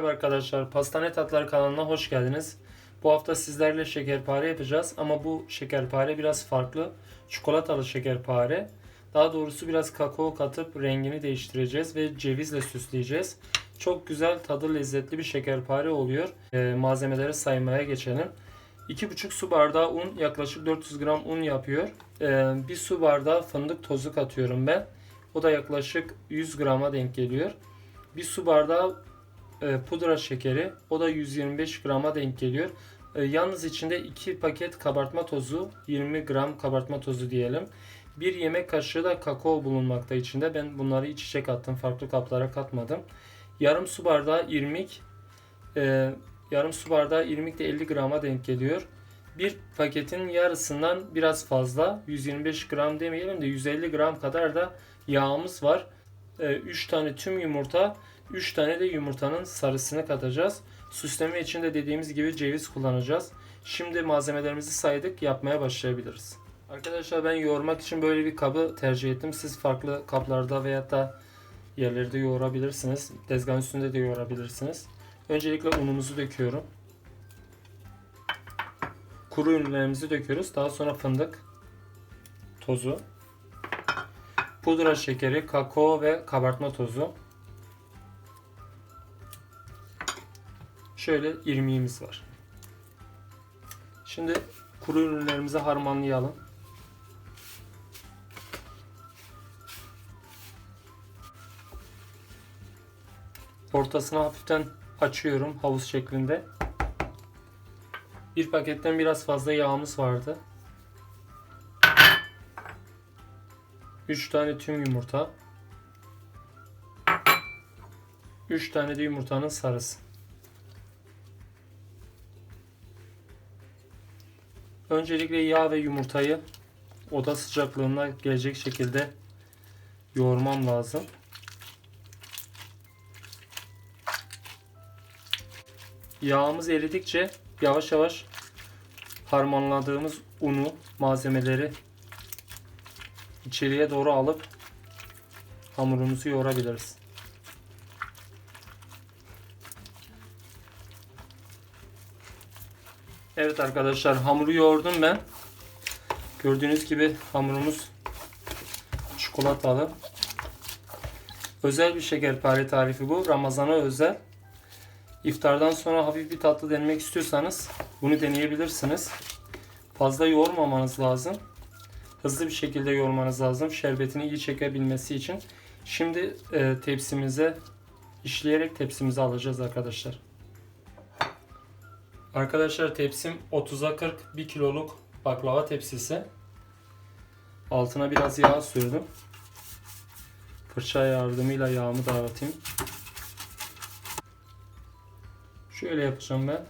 Merhaba arkadaşlar, Pastane Tatları kanalına hoş geldiniz. Bu hafta sizlerle şekerpare yapacağız ama bu şekerpare biraz farklı. Çikolatalı şekerpare. Daha doğrusu biraz kakao katıp rengini değiştireceğiz ve cevizle süsleyeceğiz. Çok güzel, tadı lezzetli bir şekerpare oluyor. Ee, malzemeleri saymaya geçelim. 2,5 su bardağı un, yaklaşık 400 gram un yapıyor. Ee, bir su bardağı fındık tozu katıyorum ben. O da yaklaşık 100 grama denk geliyor. Bir su bardağı e, pudra şekeri. O da 125 grama denk geliyor. E, yalnız içinde 2 paket kabartma tozu, 20 gram kabartma tozu diyelim. Bir yemek kaşığı da kakao bulunmakta içinde. Ben bunları iç içe kattım. Farklı kaplara katmadım. Yarım su bardağı irmik. e, yarım su bardağı irmik de 50 grama denk geliyor. Bir paketin yarısından biraz fazla 125 gram demeyelim de 150 gram kadar da yağımız var. 3 tane tüm yumurta 3 tane de yumurtanın sarısını katacağız. Süsleme için de dediğimiz gibi ceviz kullanacağız. Şimdi malzemelerimizi saydık yapmaya başlayabiliriz. Arkadaşlar ben yoğurmak için böyle bir kabı tercih ettim. Siz farklı kaplarda veya da yerlerde yoğurabilirsiniz. Tezgahın üstünde de yoğurabilirsiniz. Öncelikle unumuzu döküyorum. Kuru ürünlerimizi döküyoruz. Daha sonra fındık tozu, pudra şekeri, kakao ve kabartma tozu. Şöyle irmiğimiz var. Şimdi kuru ürünlerimizi harmanlayalım. Ortasını hafiften açıyorum havuz şeklinde. Bir paketten biraz fazla yağımız vardı. 3 tane tüm yumurta. 3 tane de yumurtanın sarısı. Öncelikle yağ ve yumurtayı oda sıcaklığına gelecek şekilde yoğurmam lazım. Yağımız eridikçe yavaş yavaş harmanladığımız unu, malzemeleri içeriye doğru alıp hamurumuzu yoğurabiliriz. Evet arkadaşlar hamuru yoğurdum ben. Gördüğünüz gibi hamurumuz çikolatalı. Özel bir şekerpare tarifi bu. Ramazana özel. İftardan sonra hafif bir tatlı denemek istiyorsanız bunu deneyebilirsiniz. Fazla yoğurmamanız lazım. Hızlı bir şekilde yoğurmanız lazım. Şerbetini iyi çekebilmesi için. Şimdi e, tepsimize işleyerek tepsimize alacağız arkadaşlar. Arkadaşlar tepsim 30'a 40 1 kiloluk baklava tepsisi. Altına biraz yağ sürdüm. Fırça yardımıyla yağımı dağıtayım. Şöyle yapacağım ben.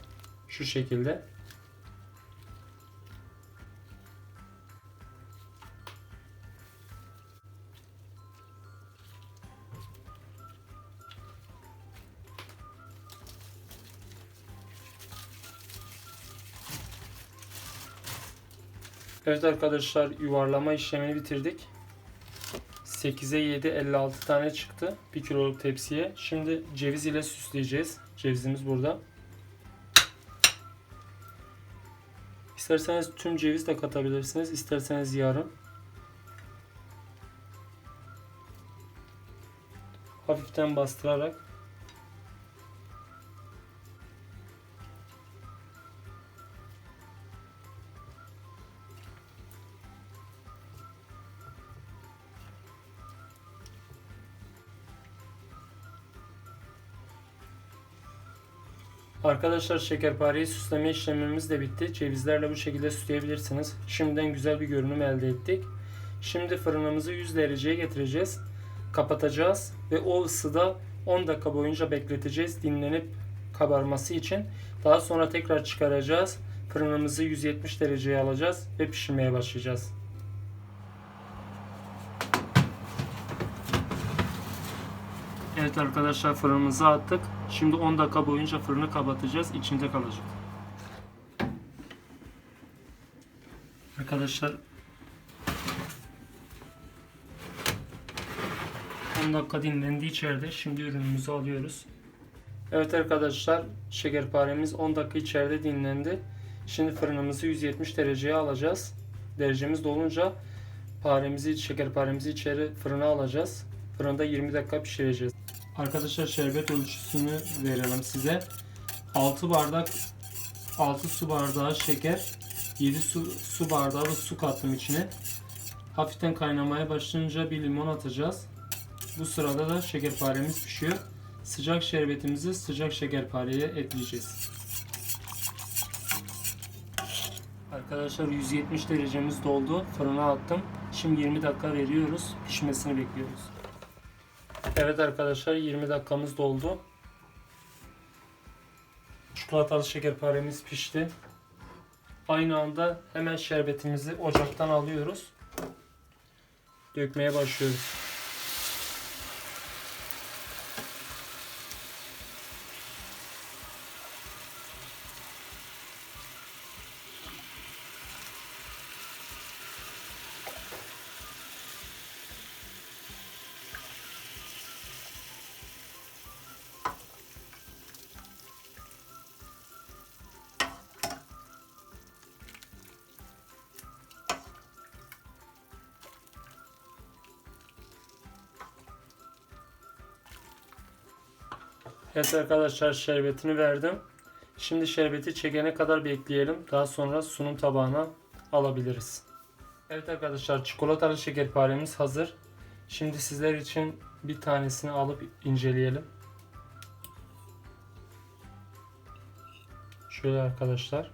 Şu şekilde. Evet arkadaşlar yuvarlama işlemini bitirdik. 8'e 7 56 tane çıktı 1 kiloluk tepsiye. Şimdi ceviz ile süsleyeceğiz. Cevizimiz burada. İsterseniz tüm ceviz de katabilirsiniz. İsterseniz yarım. Hafiften bastırarak Arkadaşlar şekerpareyi süsleme işlemimiz de bitti. Cevizlerle bu şekilde süsleyebilirsiniz. Şimdiden güzel bir görünüm elde ettik. Şimdi fırınımızı 100 dereceye getireceğiz. Kapatacağız ve o ısıda 10 dakika boyunca bekleteceğiz dinlenip kabarması için. Daha sonra tekrar çıkaracağız. Fırınımızı 170 dereceye alacağız ve pişirmeye başlayacağız. Evet arkadaşlar fırınımıza attık. Şimdi 10 dakika boyunca fırını kapatacağız. İçinde kalacak. Arkadaşlar 10 dakika dinlendi içeride. Şimdi ürünümüzü alıyoruz. Evet arkadaşlar şekerparemiz 10 dakika içeride dinlendi. Şimdi fırınımızı 170 dereceye alacağız. Derecemiz dolunca paremizi, şekerparemizi içeri fırına alacağız. Fırında 20 dakika pişireceğiz. Arkadaşlar şerbet ölçüsünü verelim size. 6 bardak 6 su bardağı şeker, 7 su, su bardağı da su kattım içine. Hafiften kaynamaya başlayınca bir limon atacağız. Bu sırada da şekerparemiz pişiyor. Sıcak şerbetimizi sıcak şekerpareye ekleyeceğiz. Arkadaşlar 170 derecemiz doldu. Fırına attım. Şimdi 20 dakika veriyoruz. Pişmesini bekliyoruz. Evet arkadaşlar 20 dakikamız doldu. Çikolatalı şekerparemiz pişti. Aynı anda hemen şerbetimizi ocaktan alıyoruz. Dökmeye başlıyoruz. Evet arkadaşlar şerbetini verdim. Şimdi şerbeti çekene kadar bekleyelim. Daha sonra sunum tabağına alabiliriz. Evet arkadaşlar çikolatalı şekerparemiz hazır. Şimdi sizler için bir tanesini alıp inceleyelim. Şöyle arkadaşlar.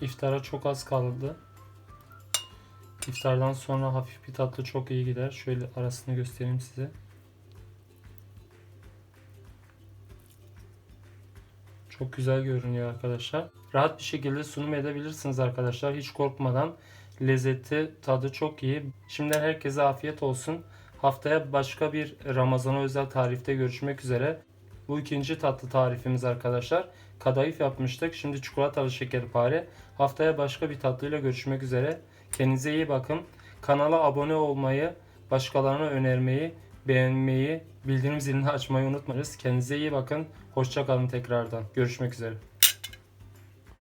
İftara çok az kaldı. İftardan sonra hafif bir tatlı çok iyi gider. Şöyle arasını göstereyim size. Çok güzel görünüyor arkadaşlar. Rahat bir şekilde sunum edebilirsiniz arkadaşlar. Hiç korkmadan. Lezzeti, tadı çok iyi. Şimdiden herkese afiyet olsun. Haftaya başka bir Ramazan'a özel tarifte görüşmek üzere. Bu ikinci tatlı tarifimiz arkadaşlar. Kadayıf yapmıştık. Şimdi çikolatalı şekerpare. Haftaya başka bir tatlıyla görüşmek üzere. Kendinize iyi bakın. Kanala abone olmayı, başkalarına önermeyi, beğenmeyi, bildirim zilini açmayı unutmayınız. Kendinize iyi bakın. Hoşça kalın tekrardan. Görüşmek üzere.